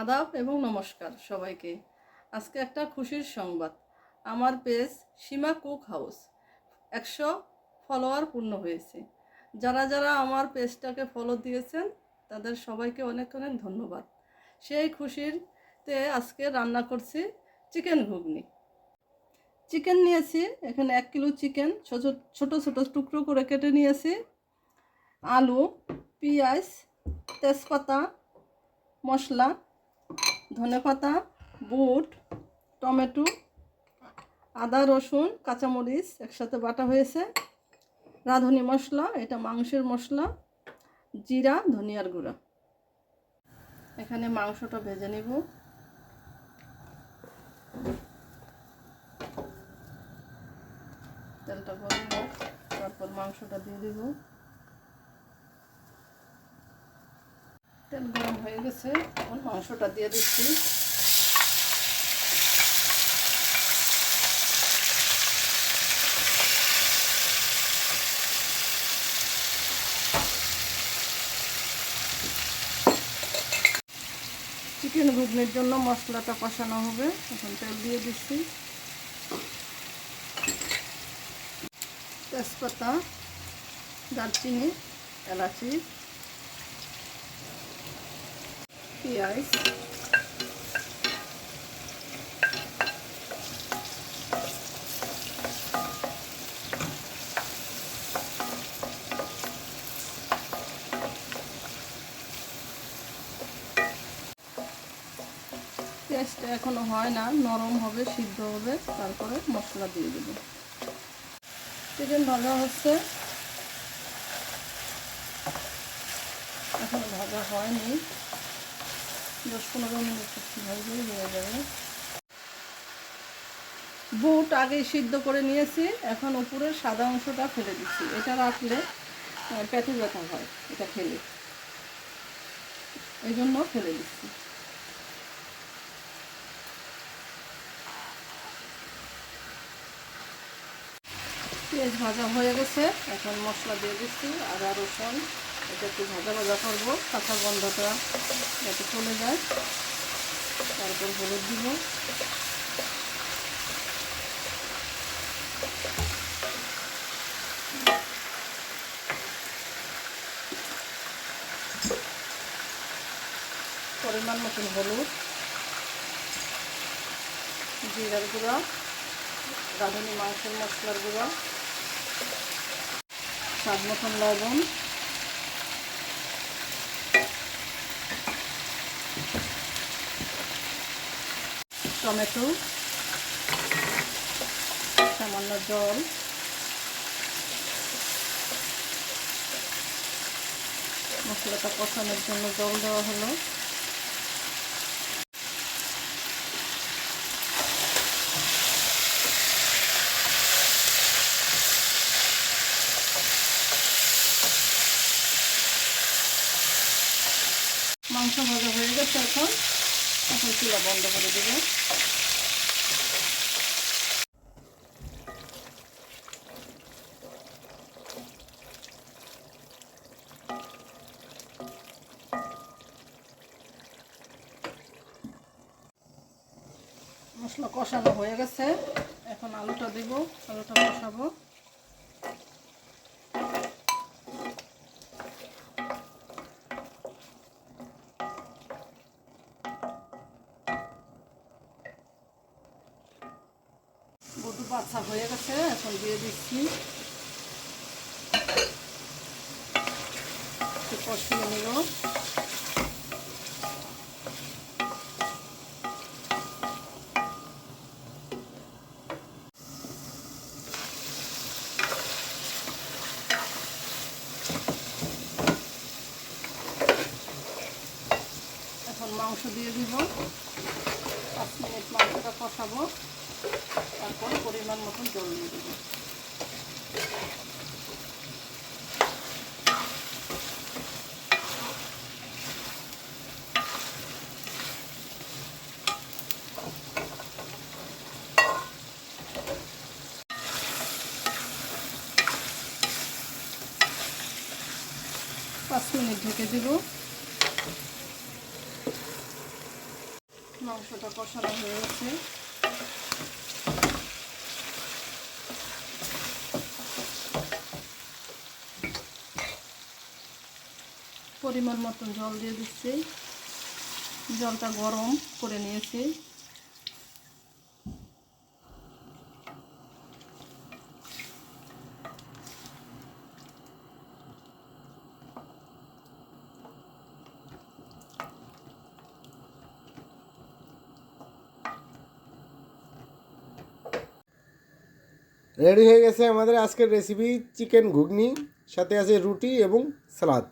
আদাব এবং নমস্কার সবাইকে। আজকে একটা খুশির সংবাদ। আমার পেজ সীমা কুক হাউস। একশো ফলোয়ার পূর্ণ হয়েছে। যারা যারা আমার পেজটাকে ফলো দিয়েছেন, তাদের সবাইকে অনেক অনেক ধন্যবাদ। সেই খুশিরতে আজকে রান্না করছি চিকেন ঘুগনি। চিকেন নিয়েছি, এখানে এক কিলো চিকেন, ছোটো ছোটো ছোটো টুকরো করে কেটে নিয়েছি। আলু, পেঁয়াজ, তেজপাতা, মশলা ধনেপাতা, বুট, টমেটো, আদা, রসুন, কাঁচামরিচ একসাথে বাটা হয়েছে। রাঁধুনি মশলা, এটা মাংসের মশলা, জিরা, ধনিয়ার গুঁড়া। এখানে মাংসটা ভেজে নিব। তেলটা গরম হোক, তারপর মাংসটা দিয়ে দিব। তেল গরম হয়ে গেছে। এখন মাংসটা দিয়ে দিচ্ছি। চিকেন ঘুগনির জন্য মশলাটা কষানো হবে। এখন তেল দিয়ে দিচ্ছি। তেজপাতা, দারচিনি, এলাচি। পেঁয়াজ এখনও হয় না, নরম হবে, সিদ্ধ হবে, তারপরে মশলা দিয়ে দেবো। চিকেন ভাজা হচ্ছে। এখনও ভাজা হয়নি। দশ পনেরো মিনিট ভাজলেই হয়ে যাবে। বুট আগে সিদ্ধ করে নিয়েছি, এখন উপরের সাদা অংশটা ফেলে দিচ্ছি। এটা রাখলে পেটে ব্যথা হয়, এটা খেলে এই জন্য ফেলে দিচ্ছি। পেঁয়াজ ভাজা হয়ে গেছে, এখন মশলা দিয়ে দিচ্ছি, আদা, রসুন। এটা একটু ভাজা ভাজা করব, কাঁচা গন্ধটা যাতে চলে যায়। তারপর হলুদ দিব। পরিমাণ মতন হলুদ, জিরার গুঁড়া রাঁধুনি মাংসের মশলার গুঁড়া, স্বাদ মতন লবণ। টমেটো সামান্য জল মশলাটা কষানোর জন্য জল দেওয়া হলো। মাংস ভাজা হয়ে গেছে এখন। এখন চুলা বন্ধ করে দেবো। মশলা কষানো হয়ে গেছে। এখন আলুটা দিব আলুটা কষাবো। বধু বাচ্চা হয়ে গেছে, এখন দিয়ে দিচ্ছি। কষিয়ে নিল এখন মাংস দিয়ে দিব। পাঁচ মিনিট মাংসটা কষাবো। তারপরে পরিমাণ মতন জল দিয়ে দেবো। পাঁচ মিনিট ঢেকে দিব। মাংসটা কষানো হয়ে গেছে। পরিমাণ মতন জল দিয়ে দিচ্ছি। জলটা গরম করে নিয়েছি। রেডি হয়ে গেছে আমাদের আজকের রেসিপি চিকেন ঘুগনি, সাথে আছে রুটি এবং সালাদ